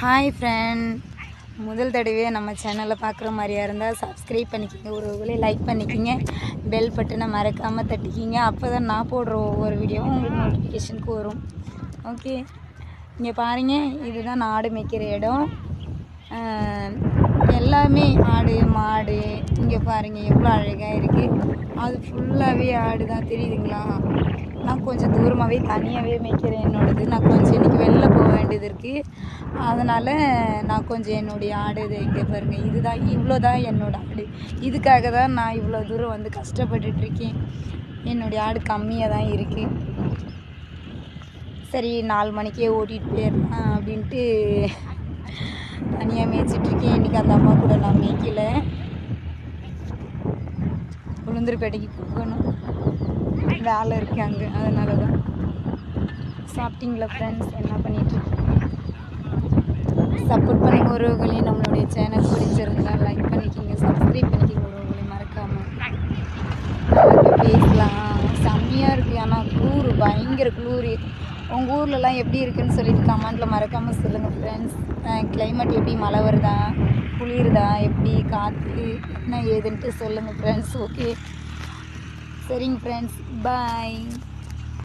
Hi friend முதல் தடவையே நம்ம சேனலை பார்க்குற மாதிரியா இருந்தால் சப்ஸ்கிரைப் பண்ணிக்கோங்க. ஒரு லைக் பண்ணிக்கிங்க. பெல் பட்டனை மறக்காமல் தட்டிக்கிங்க. அப்போ தான் நான் போடுற ஒவ்வொரு வீடியோவும் உங்களுக்கு நோட்டிஃபிகேஷனுக்கு வரும். ஓகே இங்கே பாருங்க. இதுதான் ஆடு மேய்க்கிற இடம். எல்லாமே ஆடு மாடு. இங்கே பாருங்கள் எவ்வளோ அழகாக இருக்குது அது ஃபுல்லாகவே ஆடு தான் தெரியுதுங்களா? நான் கொஞ்சம் தூரமாகவே தனியாகவே மேய்க்கிறேன். என்னோடது. நான் கொஞ்சம் இன்றைக்கி வெளில வேண்டியது இருக்குது அதனால் நான் கொஞ்சம் என்னுடைய ஆடு இதை இங்கே பாருங்கள் இதுதான் இவ்வளோ தான் என்னோடய ஆடு. இதுக்காக தான் நான் இவ்வளோ தூரம் வந்து கஷ்டப்பட்டுட்ருக்கேன் என்னுடைய ஆடு கம்மியாக தான் இருக்குது சரி நாலு மணிக்கே ஓட்டிகிட்டு போயிடலாம் அப்படின்ட்டு தனியாக மேய்ச்சிட்ருக்கேன் இன்றைக்கி அந்த அம்மா கூட நான் மேய்க்கல. உளுந்தூர்பேட்டைக்கு போகணும். வேலை இருக்கு அங்கே. அதனால தான் சாப்பிட்டீங்களா ஃப்ரெண்ட்ஸ் என்ன பண்ணிட்டு சப்போர்ட் பண்ணுங்க உறவுகளையும் நம்மளுடைய சேனல் பிடிச்சிருந்தா லைக் பண்ணிக்கிங்க சப்ஸ்கிரைப் பண்ணிக்கிங்க உறவுகளையும் மறக்காமல் பேசலாம். செம்மையாக இருக்குது ஆனால் குளூர் பயங்கர குளூர். உங்கள் ஊர்லலாம் எப்படி இருக்குன்னு சொல்லிட்டு கமெண்ட்டில் மறக்காமல் சொல்லுங்கள் ஃப்ரெண்ட்ஸ் கிளைமேட் எப்படி? மழை வருதா? குளிருதா? எப்படி? காற்று என்ன ஏதுன்ட்டு சொல்லுங்கள் ஃப்ரெண்ட்ஸ் ஓகே சரிங்க ஃப்ரெண்ட்ஸ் பாய்